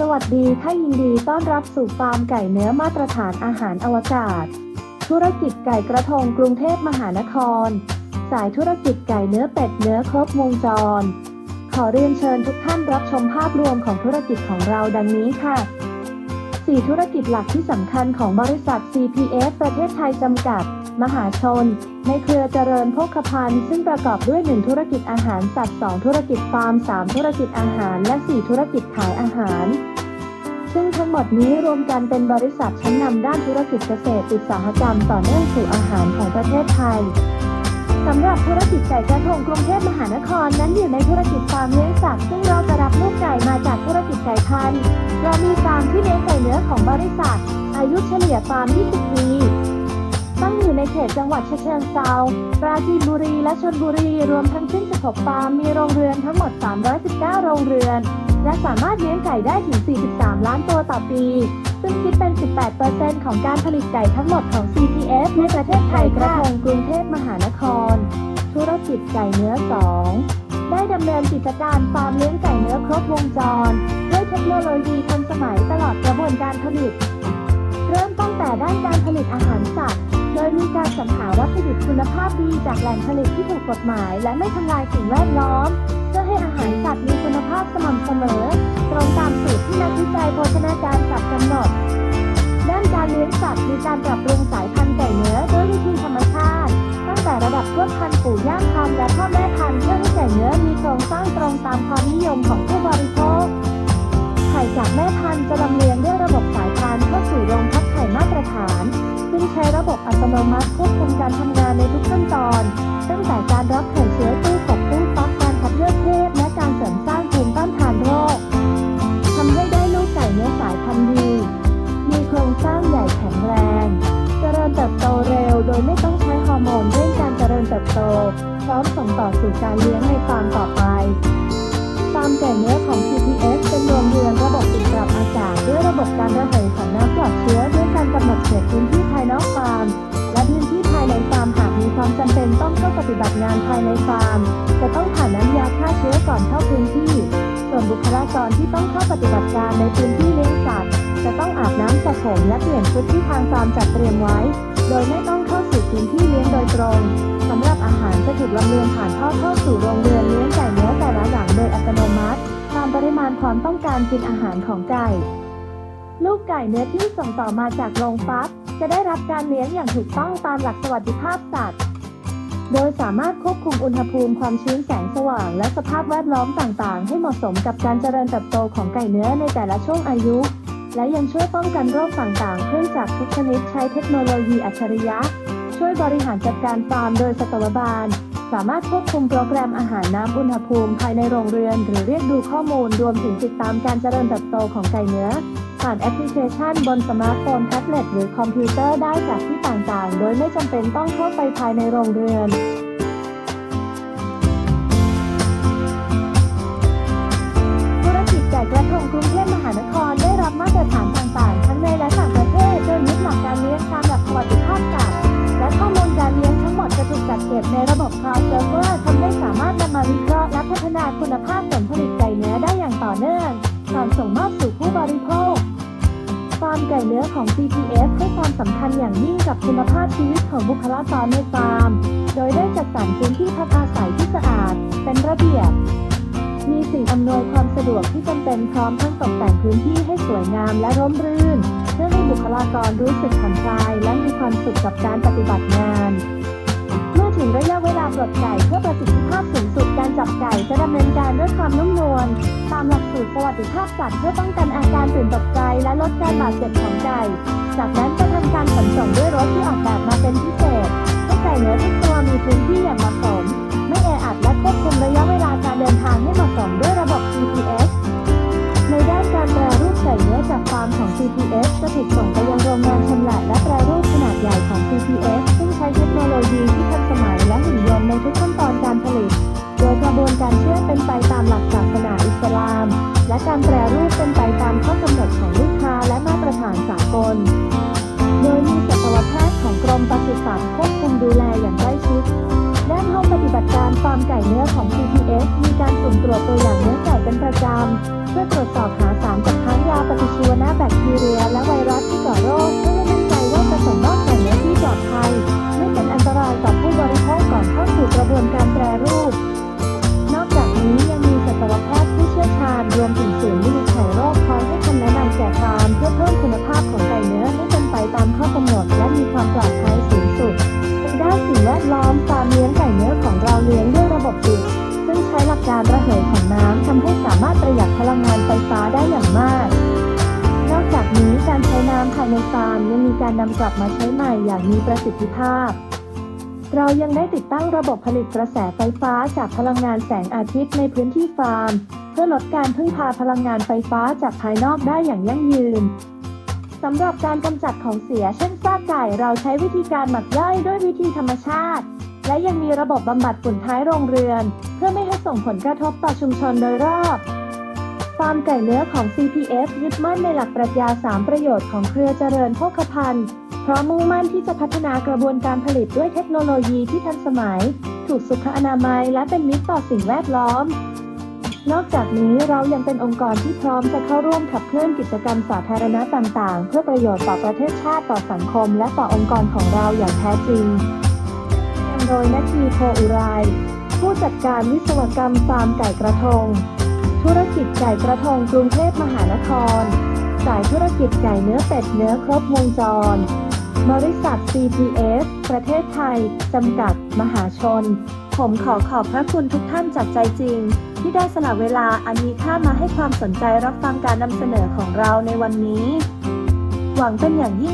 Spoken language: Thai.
สวัสดีค่ะยินดีต้อนรับสู่ฟาร์มไก่เนื้อมาตรฐานอาหารอวกาศ ธุรกิจไก่กระทงกรุงเทพมหานคร สายธุรกิจไก่เนื้อเป็ดเนื้อครบวงจร ขอเรียนเชิญทุกท่านรับชมภาพรวมของธุรกิจของเราดังนี้ค่ะ 4 ธุรกิจหลักที่สำคัญของบริษัท CPF ประเทศไทยจำกัด มหาชน ในเครือเจริญโภคภัณฑ์ ซึ่งประกอบด้วย 1 ธุรกิจอาหารสัตว์ 2 ธุรกิจฟาร์ม 3 ธุรกิจอาหาร และ 4 ธุรกิจขายอาหาร ซึ่งทั้งหมดนี้รวมกันเป็นบริษัทชั้นนำด้านธุรกิจเกษตรอุตสาหกรรมต่อเนื่องสู่อาหารของประเทศไทยสำหรับธุรกิจไก่กระทงกรุงเทพมหานครนั้นอยู่ในธุรกิจฟาร์มเลี้ยงสัตว์ซึ่งเราจะรับลูกไก่มาจากธุรกิจไก่พันธุ์เรามีฟาร์มที่เลี้ยงไก่เนื้อของบริษัท อายุเฉลี่ยฟาร์ม 20 ปี ตั้งอยู่ในเขตจังหวัดฉะเชิงเทราปราจีนบุรี และชลบุรี รวมทั้งสิ้น16ฟาร์มมีโรงเรือนทั้งหมด 319 โรงเรือน และสามารถเลี้ยงไก่ได้ถึง 43 ล้านตัวต่อปี ซึ่งคิดเป็น 18%ของการผลิตไก่ทั้งหมดของ CPF ในประเทศไทยกระทงกรุงเทพมหานคร ธุรกิจไก่เนื้อ 2 ได้ดำเนินกิจการฟาร์มเลี้ยงไก่เนื้อครบวงจร ด้วยเทคโนโลยีทันสมัยตลอดกระบวนการผลิต เริ่มตั้งแต่ด้านการผลิตอาหารสัตว์ โดยมีการสรรหาวัตถุดิบคุณภาพดีจากแหล่งผลิตที่ถูกกฎหมาย และไม่ทำลายสิ่งแวดล้อม เพื่อให้อาหารสัตว์มีคุณภาพสม่ำเสมอ ตรงตามสูตรที่นักวิจัยโภชนาการสัตว์กำหนด ด้านการเลี้ยงสัตว์มีการปรับปรุงสายพันธุ์ไก่เนื้อด้วยวิธีธรรมชาติ ตั้งแต่ระดับพ่วพันธุ์ปู่ย่างพันธุ์และพ่อแม่พันธุ์เพื่อให้ไก่เนื้อมีโครงสร้างตรงตามความนิยมของผู้บริโภคไข่จากแม่พันธุ์จะลำเลียง ตรฐาน ซึ่งใช้ระบบอัตโนมัติควบคุมการทำงานในทุกขั้นตอน ตั้งแต่การรับไข่เชื้อตู้กบตู้ฟักการคัดเลือกเพศและการเสริมสร้างภูมิต้านทานโรคทำให้ได้ลูกไก่เนื้อสายพันธุ์ดีมีโครงสร้างใหญ่แข็งแรง เจริญเติบโตเร็ว โดยไม่ต้องใช้ฮอร์โมนเร่งการเจริญเติบโต พร้อมส่งต่อสู่การเลี้ยงในฟาร์มต่อไป ฟามไก่เนื้อของ CPS เป็นโรงเรือนระบบปิดปรับอากาศด้วยระบบการระเหยของน้ำปลอดเชื้อด้วยการกำหนดเขตพื้นที่ภายนอกฟาร์ม และพื้นที่ภายในฟาร์มหากมีความจำเป็นต้องเข้าปฏิบัติงานภายในฟาร์ม จะต้องผ่านน้ำยาฆ่าเชื้อก่อนเข้าพื้นที่ ส่วนบุคลากรที่ต้องเข้าปฏิบัติการในพื้นที่เลี้ยงสัตว์จะต้องอาบน้ำสระผมและเปลี่ยนชุดที่ทางฟาร์มจัดเตรียมไว้ โดยไม่ต้องเข้าสู่พื้นที่เลี้ยงโดยตรงสำหรับอาหารจะถูกลำเลียงผ่านท่อเข้าสู่โรงเรือนเลี้ยงไก่เนื้อแต่ละหลังโดยอัตโนมัติ ตามปริมาณความต้องการกินอาหารของไก่ ลูกไก่เนื้อที่ส่งต่อมาจากโรงฟักจะได้รับการเลี้ยงอย่างถูกต้องตามหลักสวัสดิภาพสัตว์ โดยสามารถควบคุมอุณหภูมิความชื้นแสงสว่าง และสภาพแวดล้อมต่างๆ ให้เหมาะสมกับการเจริญเติบโตของไก่เนื้อในแต่ละช่วงอายุ และยังช่วยป้องกันโรคต่างๆ เครื่องจักรทุกชนิดใช้เทคโนโลยีอัจฉริยะ ช่วยบริหารจัดการฟาร์มโดยสัตวบาล สามารถควบคุมโปรแกรมอาหารน้ำอุณหภูมิภายในโรงเรือน หรือเรียกดูข้อมูลรวมถึงติดตามการเจริญเติบโตของไก่เนื้อ ผ่านแอปพลิเคชันบนสมาร์ทโฟนแท็บเล็ตหรือคอมพิวเตอร์ได้จากที่ต่างๆ โดยไม่จำเป็นต้องเข้าไปภายในโรงเรือนธุรกิจไก่กระทงกรุงเทพมหานคร รับมาตรฐานต่างๆ ทั้งในและต่างประเทศ โดยยึดหลักการเลี้ยงตามหลักสวัสดิภาพสัตว์และข้อมูลการเลี้ยงทั้งหมดจะถูกจัดเก็บในระบบ Cloud Server ทำให้สามารถนำมาวิเคราะห์และพัฒนาคุณภาพผลผลิตไก่เนื้อได้อย่างต่อเนื่องก่อนส่งมอบสู่ผู้บริโภคฟาร์มไก่เนื้อของ CPF ให้ความสำคัญอย่างยิ่งกับคุณภาพชีวิตของบุคลากรในฟาร์ม โดยได้จัดสรรพื้นที่พักอาศัยที่สะอาด เป็นระเบียบ มีสิ่งอำนวยความสะดวกที่จำเป็นพร้อมทั้งตกแต่งพื้นที่ให้สวยงามและร่มรื่น เพื่อให้บุคลากรรู้สึกผ่อนคลายและมีความสุขกับการปฏิบัติงาน เมื่อถึงระยะเวลาปลดไก่เพื่อประสิทธิภาพสูงสุดการจับไก่จะดำเนินการด้วยความนุ่มนวลตามหลักสูตรสวัสดิภาพสัตว์เพื่อป้องกันอาการตื่นตกใจและลดการบาดเจ็บของไก่จากนั้นจะทำการขนส่งด้วยรถที่ออกแบบมาเป็นพิเศษให้ไก่เนื้อทุกตัวมีพื้นที่อย่างเหมาะสม ไม่แออัดและ ควบคุมระยะเวลาการเดินทางให้เหมาะสมด้วยระบบ GPS ในด้านการแปรรูปไก่เนื้อจากฟาร์มของ CPS จะถูกส่งไปยังโรงงานชำแหละและแปรรูปขนาดใหญ่ของ CPS ซึ่งใช้เทคโนโลยีที่ทันสมัยและหุ่นยนต์ในทุกขั้นตอนการผลิต โดยกระบวนการเชื่อมเป็นไปตามหลักศาสนาอิสลาม และการแปรรูปเป็นไปตามข้อกำหนดของลูกค้าและมาตรฐานสากล โดยมีสัตวแพทย์ของกรมปศุสัตว์ควบคุมดูแลอย่างใกล้ชิด ฟาร์มไก่เนื้อของ CPS มีการสุ่มตรวจตัวอย่างเนื้อไก่เป็นประจำ เพื่อตรวจสอบหาสารจากทั้งยาปฏิชีวนะแบคทีเรีย และไวรัสที่ก่อโรคเพื่อให้มั่นใจว่าจะส่งมอบไก่เนื้อที่ปลอดภัย ไม่เป็นอันตรายต่อผู้บริโภคก่อนเข้าสู่กระบวนการแปรรูป นอกจากนี้ยังมีสัตวแพทย์ผู้เชี่ยวชาญรวมถึงศูนย์วินิจฉัยโรคคอยให้คำแนะนำแก่ฟาร์มเพื่อเพิ่มคุณภาพของไก่เนื้อให้เป็นไปตามข้อกำหนด ฟ้าได้อย่างมาก นอกจากนี้การใช้น้ำภายในฟาร์มยังมีการนำกลับมาใช้ใหม่อย่างมีประสิทธิภาพ เรายังได้ติดตั้งระบบผลิตกระแสไฟฟ้าจากพลังงานแสงอาทิตย์ในพื้นที่ฟาร์ม เพื่อลดการพึ่งพาพลังงานไฟฟ้าจากภายนอกได้อย่างยั่งยืนสำหรับการกำจัดของเสียเช่นซากไก่เราใช้วิธีการหมักย่อยด้วยวิธีธรรมชาติ และยังมีระบบบำบัดฝุ่นท้ายโรงเรือน เพื่อไม่ให้ส่งผลกระทบต่อชุมชนโดยรอบ ฟาร์มไก่เนื้อของ CPF ยึดมั่นในหลักปรัชญา 3 ประโยชน์ของเครือเจริญโภคภัณฑ์ เพราะมุ่งมั่นที่จะพัฒนากระบวนการผลิตด้วยเทคโนโลยีที่ทันสมัย ถูกสุขอนามัย และเป็นมิตรต่อสิ่งแวดล้อม นอกจากนี้เรายังเป็นองค์กรที่พร้อมจะเข้าร่วมขับเคลื่อนกิจกรรมสาธารณะต่างๆ เพื่อประโยชน์ต่อประเทศชาติต่อสังคม และต่อองค์กรของเราอย่างแท้จริงโดยนาทีโพอุไรผู้จัดการวิศวกรรมฟาร์มไก่กระทง ธุรกิจไก่กระทงกรุงเทพมหานคร สายธุรกิจไก่เนื้อเป็ดเนื้อครบวงจร บริษัท CPF ประเทศไทย จำกัด มหาชน ผมขอขอบพระคุณทุกท่านจากใจจริง ที่ได้สละเวลาอันมีค่ามาให้ความสนใจรับฟังการนำเสนอของเราในวันนี้ หวังเป็นอย่างยิ่ง